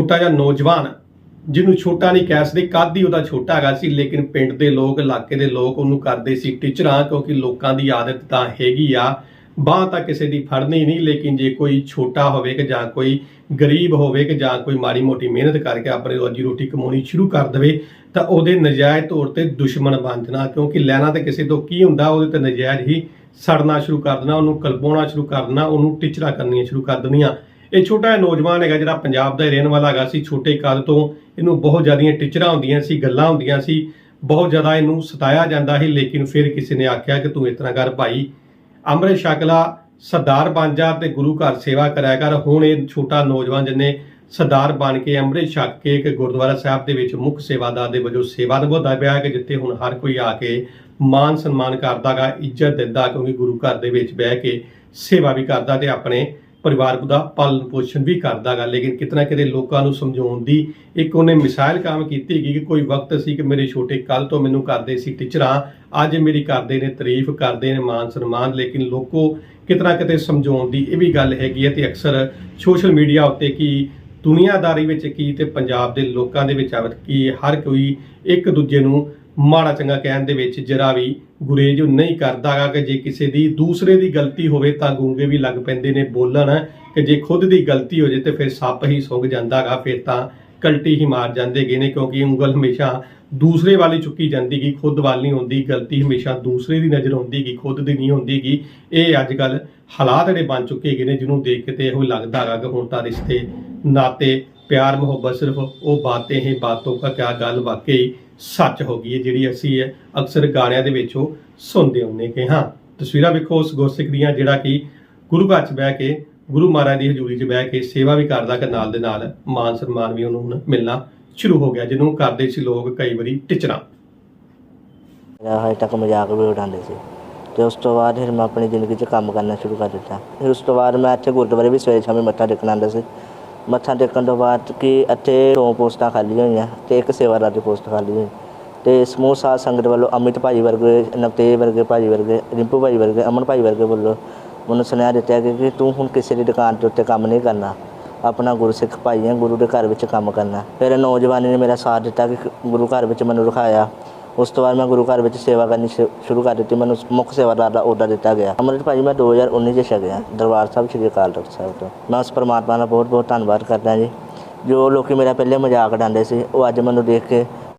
ਛੋਟਾ ਜਿਹਾ ਨੌਜਵਾਨ, ਜਿਹਨੂੰ ਛੋਟਾ ਨਹੀਂ ਕਹਿ ਸਕਦੇ, ਕੱਦ ਹੀ ਉਹਦਾ ਛੋਟਾ ਹੈਗਾ ਸੀ, ਲੇਕਿਨ ਪਿੰਡ ਦੇ ਲੋਕ, ਇਲਾਕੇ ਦੇ ਲੋਕ ਉਹਨੂੰ ਕਰਦੇ ਸੀ ਟੀਚਰਾਂ ਕਿਉਂਕਿ ਲੋਕਾਂ ਦੀ ਆਦਤ ਤਾਂ ਹੈਗੀ ਆ। ਬਾਹ ਤਾਂ ਕਿਸੇ ਦੀ ਫੜਨੀ ਨਹੀਂ, ਲੇਕਿਨ ਜੇ ਕੋਈ ਛੋਟਾ ਹੋਵੇ ਕਿ ਜਾਂ ਕੋਈ ਗਰੀਬ ਹੋਵੇ ਕਿ ਜਾਂ ਕੋਈ ਮਾੜੀ ਮੋਟੀ ਮਿਹਨਤ ਕਰਕੇ ਆਪਣੀ ਰੋਜੀ ਰੋਟੀ ਕਮਾਉਣੀ ਸ਼ੁਰੂ ਕਰ ਦੇਵੇ, ਤਾਂ ਉਹਦੇ ਨਜਾਇਜ਼ ਤੌਰ ਤੇ ਦੁਸ਼ਮਣ ਬਣ ਜਾਣਾ, ਕਿਉਂਕਿ ਲੈਣਾ ਤਾਂ ਕਿਸੇ ਤੋਂ ਕੀ ਹੁੰਦਾ, ਉਹਦੇ ਤੇ ਨਜਾਇਜ਼ ਹੀ ਸੜਨਾ ਸ਼ੁਰੂ ਕਰ ਦੇਣਾ, ਉਹਨੂੰ ਕਲਪਾਉਣਾ ਸ਼ੁਰੂ ਕਰ ਦੇਣਾ, ਉਹਨੂੰ ਟੀਚਰਾਂ ਕਰਨੀਆਂ ਸ਼ੁਰੂ ਕਰ ਦੇਣੀਆਂ। ਇਹ ਛੋਟਾ ਨੌਜਵਾਨ ਹੈਗਾ ਜਿਹੜਾ ਪੰਜਾਬ ਦਾ ਰਹਿਣ ਵਾਲਾ ਹੈਗਾ ਸੀ, ਛੋਟੇ ਕੱਦ ਤੋਂ ਇਹਨੂੰ ਬਹੁਤ ਜ਼ਿਆਦੀਆਂ ਟੀਚਰਾਂ ਹੁੰਦੀਆਂ ਸੀ, ਗੱਲਾਂ ਹੁੰਦੀਆਂ ਸੀ, ਬਹੁਤ ਜ਼ਿਆਦਾ ਇਹਨੂੰ ਸਤਾਇਆ ਜਾਂਦਾ ਸੀ, ਲੇਕਿਨ ਫਿਰ ਕਿਸੇ ਨੇ ਆਖਿਆ ਕਿ ਤੂੰ ਇਸ ਤਰ੍ਹਾਂ ਕਰ ਭਾਈ। ਅੰਮ੍ਰਿਤ ਛਕਲਾ ਸਰਦਾਰ ਬਣ ਜਾ ਤੇ ਗੁਰੂ ਘਰ ਸੇਵਾ ਕਰਿਆ ਕਰ। ਹੁਣ ਇਹ ਛੋਟਾ ਨੌਜਵਾਨ ਜਿਹਨੇ ਸਰਦਾਰ ਬਣ ਕੇ ਅੰਮ੍ਰਿਤ ਛਕ ਕੇ ਇੱਕ ਗੁਰਦੁਆਰਾ ਸਾਹਿਬ ਦੇ ਵਿੱਚ ਮੁੱਖ ਸੇਵਾਦਾਰ ਦੇ ਵਜੋਂ ਸੇਵਾ ਨਿਭਾਉਂਦਾ ਪਿਆ ਹੈ ਕਿ ਜਿੱਥੇ ਹੁਣ ਹਰ ਕੋਈ ਆ ਕੇ ਮਾਨ ਸਨਮਾਨ ਕਰਦਾਗਾ ਇੱਜ਼ਤ ਦਿੰਦਾ, ਕਿਉਂਕਿ ਗੁਰੂ ਘਰ ਦੇ ਵਿੱਚ ਬਹਿ ਕੇ ਸੇਵਾ ਵੀ ਕਰਦਾ ਤੇ ਆਪਣੇ ਪਰਿਵਾਰ ਦਾ ਪਾਲਣ ਪੋਸ਼ਣ ਵੀ ਕਰਦਾਗਾ, ਲੇਕਿਨ ਕਿਤਨਾ ਕਿਤੇ ਲੋਕਾਂ ਨੂੰ ਸਮਝਾਉਣ ਦੀ ਇੱਕ ਉਹਨੇ ਮਿਸਾਈਲ ਕੰਮ ਕੀਤੀ ਹੈਗੀ ਕਿ ਕੋਈ ਵਕਤ ਸੀ ਕਿ ਮੇਰੇ ਛੋਟੇ ਕੱਲ ਤੋਂ ਮੈਨੂੰ ਕਰਦੇ ਸੀ ਟੀਚਰਾਂ, ਅੱਜ ਮੇਰੀ ਕਰਦੇ ਨੇ ਤਾਰੀਫ, ਕਰਦੇ ਨੇ ਮਾਨ ਸਨਮਾਨ, ਲੇਕਿਨ ਲੋਕੋ ਕਿਤਨਾ ਕਿਤੇ ਸਮਝਾਉਣ ਦੀ ਇਹ ਵੀ ਗੱਲ ਹੈਗੀ ਹੈ ਤੇ ਅਕਸਰ ਸੋਸ਼ਲ ਮੀਡੀਆ ਉੱਤੇ ਕੀ ਦੁਨੀਆਦਾਰੀ ਵਿੱਚ ਕੀ ਤੇ ਪੰਜਾਬ ਦੇ ਲੋਕਾਂ ਦੇ ਵਿੱਚ ਆਵਤ ਕੀ ਹਰ ਕੋਈ ਇੱਕ ਦੂਜੇ ਨੂੰ ਮਾੜਾ ਚੰਗਾ ਕਹਿਣ ਦੇ ਵਿੱਚ ਜਰਾ ਵੀ ਗੁਰੇਜ ਨਹੀਂ ਕਰਦਾਗਾ ਕਿ ਜੇ ਕਿਸੇ ਦੀ ਦੂਸਰੇ ਦੀ ਗਲਤੀ ਹੋਵੇ ਤਾਂ ਗੂੰਗੇ ਵੀ ਲੱਗ ਪੈਂਦੇ ਨੇ ਬੋਲਣ, ਕਿ ਜੇ ਖੁਦ ਦੀ ਗਲਤੀ ਹੋ ਜੇ ਤੇ ਫਿਰ ਸੱਪ ਹੀ ਸੁੰਘ ਜਾਂਦਾਗਾ ਫਿਰ ਤਾਂ ਕਲਟੀ ਹੀ ਮਾਰ ਜਾਂਦੇ ਗਏ ਨੇ ਕਿਉਂਕਿ ਉਂਗਲ ਹਮੇਸ਼ਾ ਦੂਸਰੇ ਵਾਲੀ ਚੁੱਕੀ ਜਾਂਦੀ ਗੀ ਖੁਦ ਵੱਲ ਨਹੀਂ ਹੁੰਦੀ, ਗਲਤੀ ਹਮੇਸ਼ਾ ਦੂਸਰੇ ਦੀ ਨਜ਼ਰ ਆਉਂਦੀ ਗੀ ਖੁਦ ਦੀ ਨਹੀਂ ਹੁੰਦੀ ਗੀ ਇਹ ਅੱਜ ਕੱਲ ਹਾਲਾਤ ਜਿਹੜੇ ਬਣ ਚੁੱਕੇ ਗਏ ਨੇ, ਜਿਹਨੂੰ ਦੇਖ ਕੇ ਤੇ ਇਹੋ ਲੱਗਦਾ ਹੈਗਾ ਕਿ ਹੁਣ ਤਾਂ ਰਿਸ਼ਤੇ, ਨਾਤੇ, ਪਿਆਰ, ਮੁਹੱਬਤ ਸਿਰਫ ਉਹ ਬਾतें ਹੀ ਬਾਤੋਂ ਕਾ ਕਿਆ ਗੱਲ ਵਾਕਈ ਸੱਚ ਹੋ ਗਈ ਹੈ, ਜਿਹੜੀ ਅਸੀਂ ਹੈ ਅਕਸਰ ਗਾਣਿਆਂ ਦੇ ਵਿੱਚ ਉਹ ਸੁਣਦੇ ਹੁੰਨੇ ਕਿ ਹਾਂ। ਤਸਵੀਰਾਂ ਵੇਖੋ ਉਸ ਗੁਰਸਿੱਖ ਦੀਆਂ, ਜਿਹੜਾ ਕਿ ਗੁਰੂ ਘਰ 'ਚ ਬਹਿ ਕੇ ਗੁਰੂ ਮਹਾਰਾਜ ਦੀ ਹਜ਼ੂਰੀ 'ਚ ਬਹਿ ਕੇ ਸੇਵਾ ਵੀ ਕਰਦਾ ਕਿ ਨਾਲ ਦੇ ਨਾਲ ਮਾਨ ਸਨਮਾਨ ਵੀ ਉਹਨੂੰ ਹੁਣ ਮਿਲਣਾ ਸ਼ੁਰੂ ਹੋ ਗਿਆ, ਜਿਹਨੂੰ ਕਰਦੇ ਸੀ ਲੋਕ ਕਈ ਵਾਰੀ ਟਿਚਰਾਂ ਹਜੇ ਤੱਕ ਮਜ਼ਾਕ ਵੀ ਉਡਾਉਂਦੇ ਸੀ ਤੇ ਉਸ ਤੋਂ ਬਾਅਦ ਫਿਰ ਮੈਂ ਆਪਣੀ ਜ਼ਿੰਦਗੀ 'ਚ ਕੰਮ ਕਰਨਾ ਸ਼ੁਰੂ ਕਰ ਦਿੱਤਾ। ਫਿਰ ਉਸ ਤੋਂ ਬਾਅਦ ਮੈਂ ਇੱਥੇ ਗੁਰਦੁਆਰੇ ਵੀ ਸਵੇਰੇ ਸ਼ਾਮੇ ਮੱਥਾ ਟੇਕਣ ਆਉਂਦਾ ਸੀ। ਮੱਥਾ ਟੇਕਣ ਤੋਂ ਬਾਅਦ ਕਿ ਇੱਥੇ ਦੋ ਪੋਸਟਾਂ ਖਾਲੀ ਹੋਈਆਂ ਤੇ ਇੱਕ ਸੇਵਾਦਾਰ ਦੀ ਪੋਸਟ ਖਾਲੀ ਹੋਈ ਤੇ ਸਮੂਹ ਸਾਧ ਸੰਗਤ ਵੱਲੋਂ ਅਮਿਤ ਭਾਈ ਵਰਗੇ, ਨਵਤੇਜ ਵਰਗੇ ਭਾਜੀ ਵਰਗੇ, ਰਿੰਪੂ ਭਾਈ ਵਰਗੇ, ਅਮਨ ਭਾਈ ਵਰਗੇ ਵੱਲੋਂ ਮੈਨੂੰ ਸੁਨੇਹਾ ਦਿੱਤਾ ਗਿਆ ਕਿ ਤੂੰ ਹੁਣ ਕਿਸੇ ਦੀ ਦੁਕਾਨ ਦੇ ਉੱਤੇ ਕੰਮ ਨਹੀਂ ਕਰਨਾ। ਆਪਣਾ ਗੁਰਸਿੱਖ ਭਾਈ ਹੈ ਗੁਰੂ ਦੇ ਘਰ ਵਿੱਚ ਕੰਮ ਕਰਨਾ। ਫਿਰ ਨੌਜਵਾਨੀ ਨੇ ਮੇਰਾ ਸਾਥ ਦਿੱਤਾ ਕਿ ਗੁਰੂ ਘਰ ਵਿੱਚ ਮੈਨੂੰ ਰਖਾਇਆ। ਉਸ ਤੋਂ ਬਾਅਦ ਮੈਂ ਗੁਰੂ ਘਰ ਵਿੱਚ ਸੇਵਾ ਕਰਨੀ ਸ਼ੁ- ਸ਼ੁਰੂ ਕਰ ਦਿੱਤੀ। ਮੈਨੂੰ ਮੁੱਖ ਸੇਵਾਦਾਰ ਦਾ ਅਹੁਦਾ ਦਿੱਤਾ ਗਿਆ। ਅਮਰਿਤ ਭਾਜੀ ਮੈਂ 2019 ਚ ਛਕਿਆ। ਦਰਬਾਰ ਸਾਹਿਬ, ਸ਼੍ਰੀ ਅਕਾਲ ਤਖਤ ਸਾਹਿਬ ਤੋਂ। ਮੈਂ ਉਸ ਪਰਮਾਤਮਾ ਦਾ ਬਹੁਤ ਬਹੁਤ ਧੰਨਵਾਦ ਕਰਦਾ ਜੀ। ਜੋ ਲੋਕੀ ਮੇਰਾ ਪਹਿਲੇ ਮਜ਼ਾਕ ਉਡਾਉਂਦੇ ਸੀ, ਉਹ ਅੱਜ ਮੈਨੂੰ ਦੇਖ ਕੇ